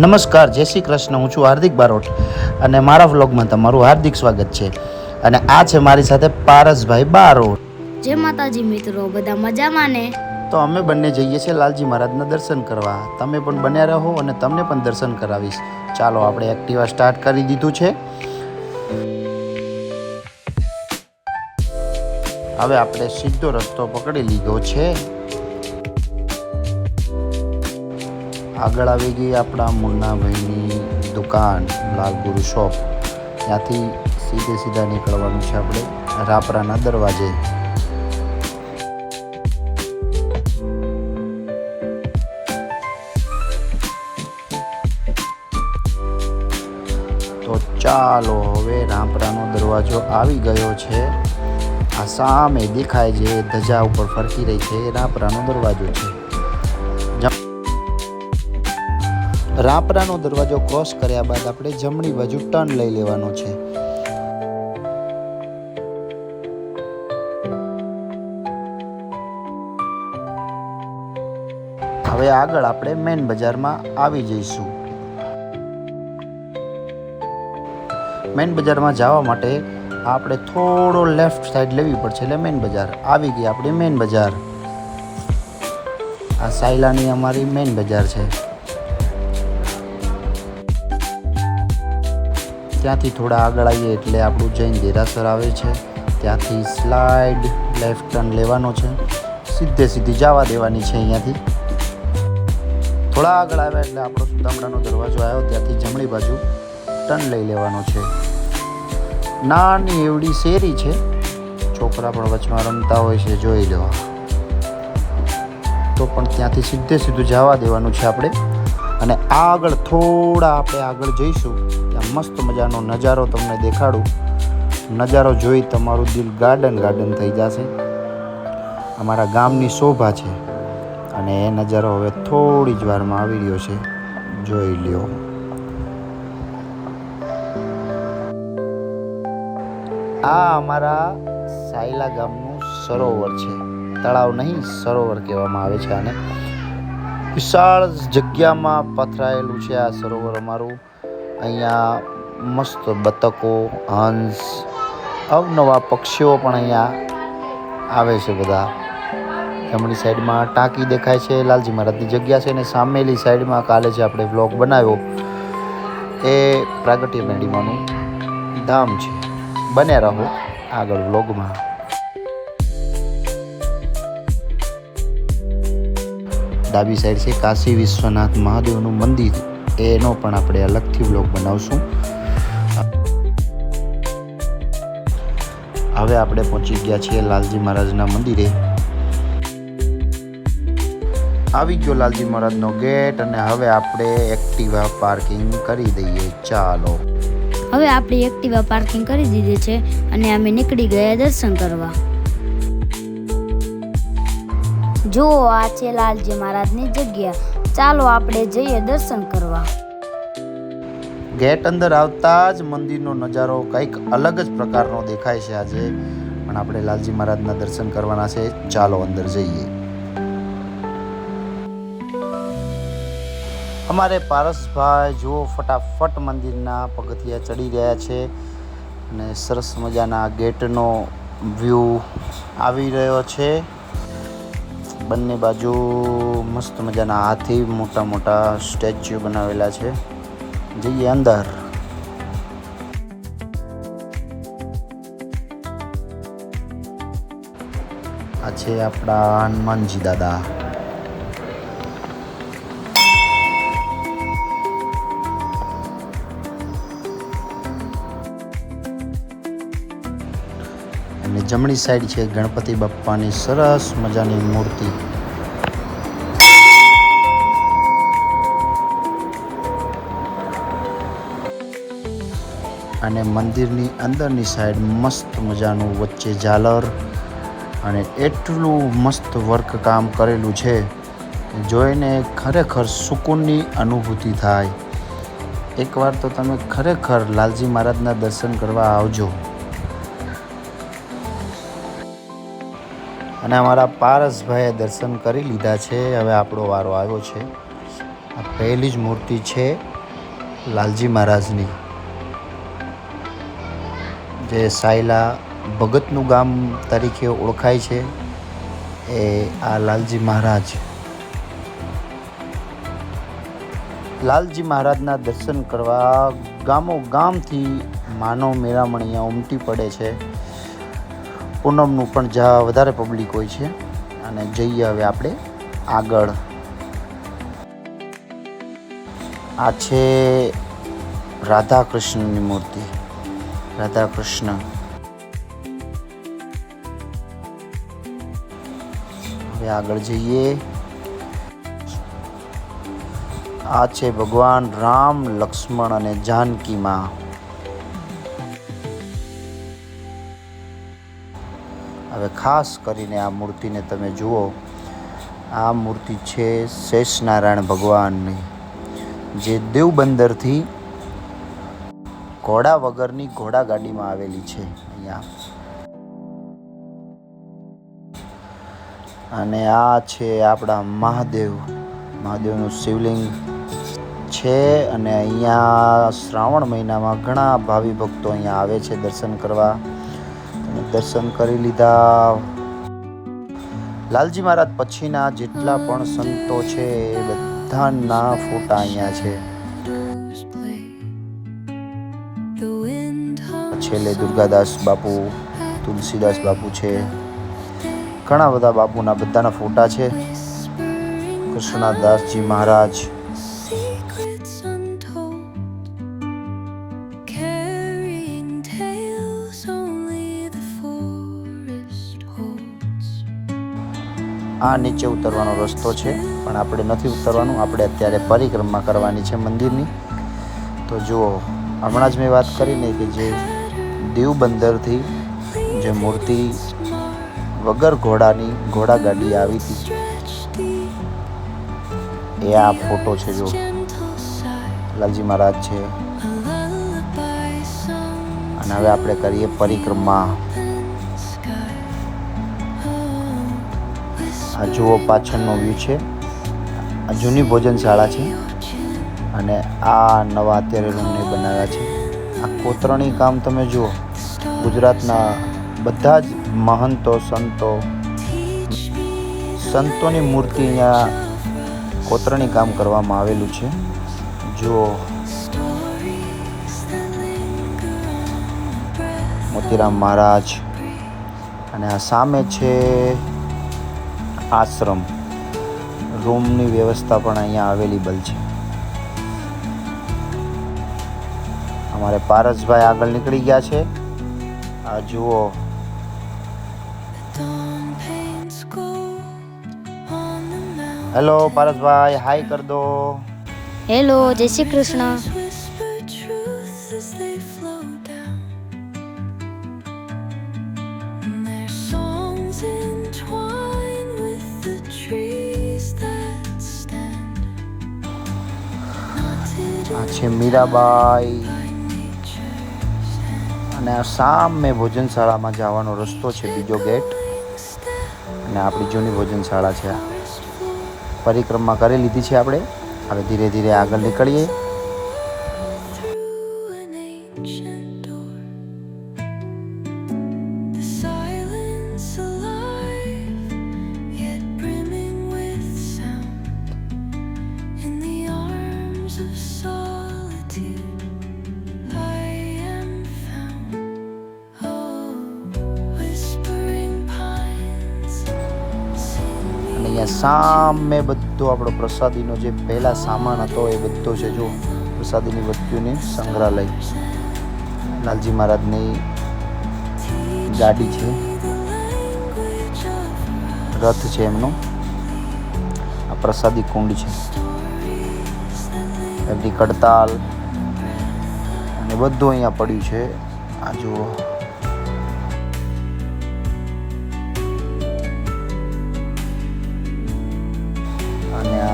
નમસ્કાર જય શ્રી કૃષ્ણ. હું છું હાર્દિક બારોટ અને મારા વ્લોગમાં તમારું હાર્દિક સ્વાગત છે. અને આ છે મારી સાથે પારસભાઈ બારોટ. જય માતાજી મિત્રો બધા મજામાં ને? તો અમે બંને જઈએ છીએ લાલજી મહારાજના દર્શન કરવા. તમે પણ બન્યા રહો અને તમને પણ દર્શન કરાવીશ. ચાલો આપણે એક્ટિવા સ્ટાર્ટ કરી દીધું છે. હવે આપણે સીધો રસ્તો પકડી લીધો છે. આગળ આવી ગઈ આપણા મુન્નાભાઈની દુકાન, લાલગુરુ શોપ. ત્યાંથી સીધે સીધા નીકળવાનું છે આપણે રાપરાના દરવાજે. તો ચાલો હવે રાપરાનો દરવાજો આવી ગયો છે. આ સામે દેખાય છે ધજા ઉપર ફરકી રહી છે. રાપરાનો દરવાજો છે. રાપરાનો દરવાજો ક્રોસ કર્યા બાદ આપણે જમણી બાજુ ટર્ન લઈ લેવાનો છે. હવે આગળ આપણે મેઇન બજારમાં આવી જઈશું. મેઇન બજારમાં જવા માટે આપણે થોડો લેફ્ટ સાઈડ લેવી પડશે એટલે મેન બજાર. આવી ગઈ આપણી મેન બજાર. આ સાયલાની અમારી મેઇન બજાર છે. ત્યાંથી થોડા આગળ આવીએ એટલે આપણું જૈન દેરાસર આવે છે. ત્યાંથી સ્લાઇડ લેફ્ટ ટર્ન લેવાનો છે. સીધે સીધી જવા દેવાની છે અહીંયાથી. થોડા આગળ આવ્યા એટલે આપણો સુદામડાનો દરવાજો આવ્યો. ત્યાંથી જમણી બાજુ ટર્ન લઈ લેવાનો છે. નાની એવડી શેરી છે. છોકરા પણ વચમાં રમતા હોય છે, જોઈ લેવા તો પણ ત્યાંથી સીધે સીધું જવા દેવાનું છે આપણે. અને આગળ થોડા આપણે આગળ જઈશું. મસ્ત મજાનો નજારો તમને દેખાડું. નજારો જોઈ તમારું દિલ ગાર્ડન ગાર્ડન થઈ જશે. અમારા ગામની શોભા છે અને એ નજારો હવે થોડી જ વારમાં આવી રહ્યો છે. જોઈ લ્યો. આ અમારા સાયલા ગામનું સરોવર છે. તળાવ નહીં, સરોવર કહેવામાં આવે છે આને. વિશાળ જગ્યામાં પથરાયેલું છે આ સરોવર અમારું. અહીંયા મસ્ત બતકો, હંસ, અવનવા પક્ષીઓ પણ અહીંયા આવે છે બધા. જમણી સાઈડમાં ટાંકી દેખાય છે, લાલજી મહારાજની જગ્યા છે અને સામેલી સાઈડમાં કાલે જે આપણે બ્લોગ બનાવ્યો એ પ્રાગટ્ય મેડીમાનું ધામ છે. બન્યા રહો આગળ વ્લોગમાં. ડાબી સાઈડ છે કાશી વિશ્વનાથ મહાદેવનું મંદિર. એનો પણ આપણે અલગથી વ્લોગ બનાવશું. હવે આપણે પહોંચી ગયા છીએ લાલજી મહારાજના મંદિરે. આવી ગયો લાલજી મહારાજનો ગેટ અને હવે આપણે એક્ટિવા પાર્કિંગ કરી દઈએ. ચાલો. હવે આપણે એક્ટિવા પાર્કિંગ કરી દીધી છે અને અમે નીકળી ગયા દર્શન કરવા. જો આ છે લાલજી મહારાજની જગ્યા. ચાલો આપણે જઈએ દર્શન કરવા. ગેટ અંદર આવતા જ મંદિરનો નજારો કંઈક અલગ જ પ્રકારનો દેખાય છે આજે. પણ આપણે લાલજી મહારાજના દર્શન કરવાના છે. ચાલો અંદર જઈએ. અમારે પારસભાઈ જુઓ, ફટાફટ મંદિરના પગથિયા ચડી રહ્યા છે અને સરસ મજાના ગેટનો વ્યૂ આવી રહ્યો છે. બંને બાજુ મસ્ત મજાના હાથી મોટા મોટા સ્ટેચ્યુ બનાવેલા છે. જઈએ અંદર. આ છે આપણા હનુમાનજી દાદા. જમણી સાઈડ છે ગણપતિ બાપ્પાની સરસ મજાની મૂર્તિ. અને મંદિરની અંદરની સાઈડ મસ્ત મજાનું વચ્ચે ઝાલર અને એટલું મસ્ત વર્ક કામ કરેલું છે જોઈને ખરેખર સુકૂનની અનુભૂતિ થાય. એકવાર તો તમે ખરેખર લાલજી મહારાજના દર્શન કરવા આવજો. અને અમારા પારસભાઈએ દર્શન કરી લીધા છે. હવે આપણો વારો આવ્યો છે. આ પહેલી જ મૂર્તિ છે લાલજી મહારાજની. જે સાયલા ભગતનું ગામ તરીકે ઓળખાય છે એ આ લાલજી મહારાજ. લાલજી મહારાજના દર્શન કરવા ગામો ગામથી માનવ મેળામણ અહીંયા ઉમટી પડે છે. પૂનમનું પણ જ્યાં વધારે પબ્લિક હોય છે. અને જઈએ હવે આપણે આગળ. આ છે રાધા કૃષ્ણની મૂર્તિ. રાધા કૃષ્ણ હવે આગળ જઈએ. આ છે ભગવાન રામ લક્ષ્મણ અને જાનકી હવે ખાસ કરીને આ મૂર્તિને તમે જુઓ, આ મૂર્તિ છે શેષનારાયણ ભગવાનની, જે દેવબંદરથી ઘોડા વગરની ઘોડા ગાડીમાં આવેલી છે અહીંયા. અને આ છે આપણા મહાદેવ, મહાદેવનું શિવલિંગ છે અને અહીંયા શ્રાવણ મહિનામાં ઘણા ભાવિ ભક્તો અહીંયા આવે છે દર્શન કરવા. દર્શન કરી લીધા. લાલજી મહારાજ પછીના જેટલા પણ સંતો છે, એ બધાના ફોટા અહીંયા છે. છેલ્લે દુર્ગાદાસ બાપુ, તુલસીદાસ બાપુ છે. ઘણા બધા બાપુના બધાના ફોટા છે. કૃષ્ણદાસજી મહારાજ. આ નીચે ઉતરવાનો રસ્તો છે, પણ આપણે નથી ઉતરવાનું. આપણે અત્યારે પરિક્રમા કરવાની છે મંદિરની. તો જુઓ, હમણાં જ મેં વાત કરીને કે જે દીવ બંદરથી જે મૂર્તિ વગર ઘોડાની ઘોડા ગાડી આવી હતી, એ આ ફોટો છે જો લાલજી મહારાજ છે. અને હવે આપણે કરીએ પરિક્રમા. આ જુઓ પાછળનો વ્યૂ છે આ જૂની ભોજનશાળા છે અને આ નવા અત્યારે રૂમને બનાવ્યા છે આ કોતરણી કામ તમે જુઓ, ગુજરાતના બધા જ મહંતો, સંતો, સંતોની મૂર્તિ અહીંયા કોતરણી કામ કરવામાં આવેલું છે જુઓ. મોતીરામ મહારાજ અને આ સામે છે આશ્રમ. રૂમની વ્યવસ્થા પણ અહીંયા અવેલેબલ છે. અમારે પારસભાઈ આગળ નીકળી ગયા છે. આ જુઓ. હેલો પારસભાઈ હાય કર દો. હેલો જય શ્રી કૃષ્ણ. આ છે મીરાબાઈ. અને આ સામે ભોજનશાળામાં જવાનો રસ્તો છે બીજો ગેટ. અને આપણી જૂની ભોજનશાળા છે પરિક્રમા કરી લીધી છે આપણે. હવે ધીરે ધીરે આગળ નીકળીએ. સામે બધો આપણો પ્રસાદીનો જે પહેલાં સામાન હતો એ બધો છે જો પ્રસાદીની વસ્તુની સંગ્રહાલય. લાલજી મહારાજની ગાડી છે. રથ છે એમનો. આ પ્રસાદી કુંડ છે. એમની કડતાલ અને બધું અહીંયા પડ્યું છે. આ જુઓ.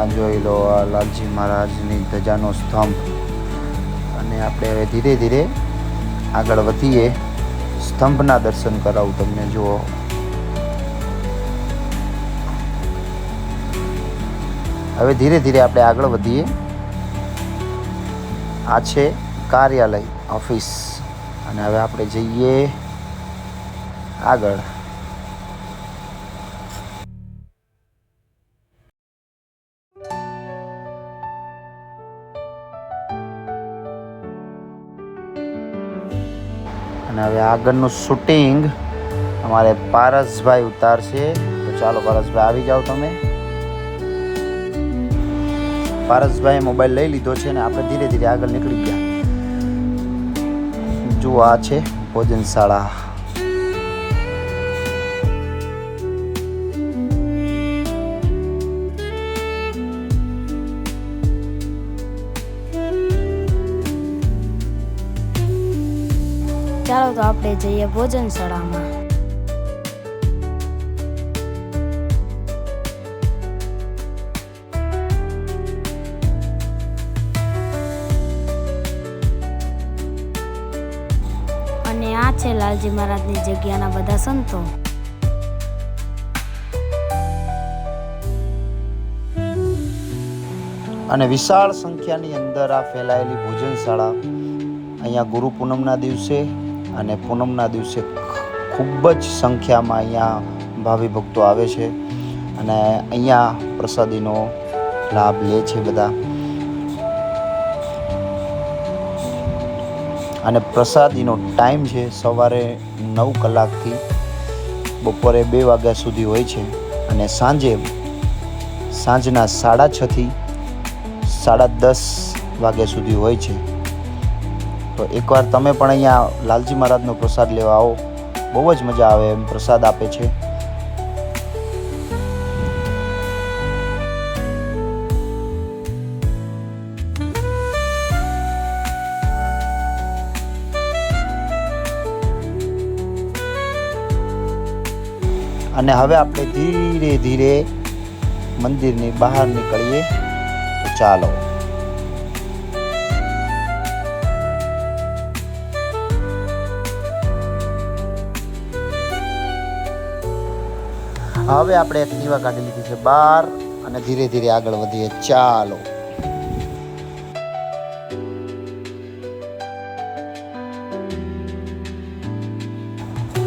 આ જોઈ લો, આ લાલજી મહારાજની ધજાનો સ્તંભ. અને આપણે હવે ધીરે ધીરે આગળ વધીએ. સ્તંભના દર્શન કરાવું તમને, જુઓ. હવે ધીરે ધીરે આપણે આગળ વધીએ. આ છે કાર્યાલય, ઓફિસ. અને હવે આપણે જઈએ આગળ. અને હવે આગળનું શૂટિંગ અમારે પારસભાઈ ઉતારશે. તો ચાલો પારસભાઈ, આવી જાઓ તમે. પારસભાઈ મોબાઈલ લઈ લીધો છે અને આપણે ધીરે ધીરે આગળ નીકળી ગયા. જુઓ આ છે ભોજનશાળા. ચાલો તો આપણે જઈએ ભોજનશાળામાં અને આ છે લાલજી મહારાજની જગ્યાના બધા સંતો. અને વિશાળ સંખ્યાની અંદર આ ફેલાયેલી ભોજનશાળા અહીંયા ગુરુ પૂનમના દિવસે અને પૂનમના દિવસે ખૂબ જ સંખ્યામાં અહીંયા ભાવિ ભક્તો આવે છે અને અહીંયા પ્રસાદીનો લાભ લે છે બધા. અને પ્રસાદીનો ટાઈમ છે સવારે નવ કલાકથી બપોરે બે વાગ્યા સુધી હોય છે અને સાંજે સાંજના સાડા છથી સાડા દસ વાગ્યા સુધી હોય છે. તો એકવાર તમે પણ અહીંયા લાલજી મહારાજનો પ્રસાદ લેવા આવો. બહુ જ મજા આવે એમ પ્રસાદ આપે છે. અને હવે આપણે ધીરે ધીરે મંદિરની બહાર નીકળીએ. ચાલો. હવે આપણે એક્ટિવા કાઢી લીધી છે બહાર અને ધીરે ધીરે આગળ વધીએ. ચાલો.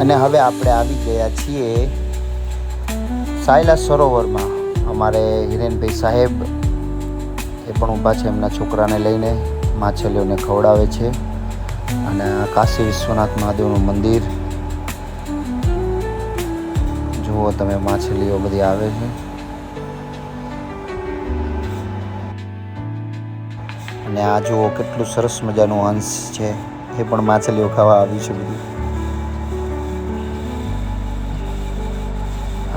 અને હવે આપણે આવી ગયા છીએ સાયલા સરોવરમાં. અમારે હિરેનભાઈ સાહેબ એ પણ ઊભા છે એમના છોકરાને લઈને, માછલીઓને ખવડાવે છે. અને કાશી વિશ્વનાથ મહાદેવનું મંદિર જુઓ તમે માછલીઓ બધી આવે છે. અને આ જુઓ કેટલું સરસ મજાનું અંશ છે. એ પણ માછલીઓ ખાવા આવી છે બધી.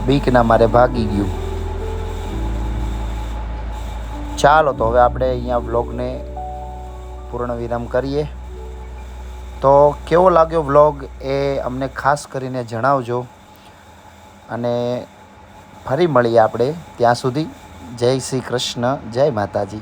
બીકના મારે ભાગી ગયું. ચાલો તો હવે આપણે અહીંયા વ્લોગને પૂર્ણ વિરામ કરીએ. તો કેવો લાગ્યો વ્લોગ એ અમને ખાસ કરીને જણાવજો. અને ફરી મળીએ આપણે ત્યાં સુધી. જય શ્રી કૃષ્ણ જય માતાજી.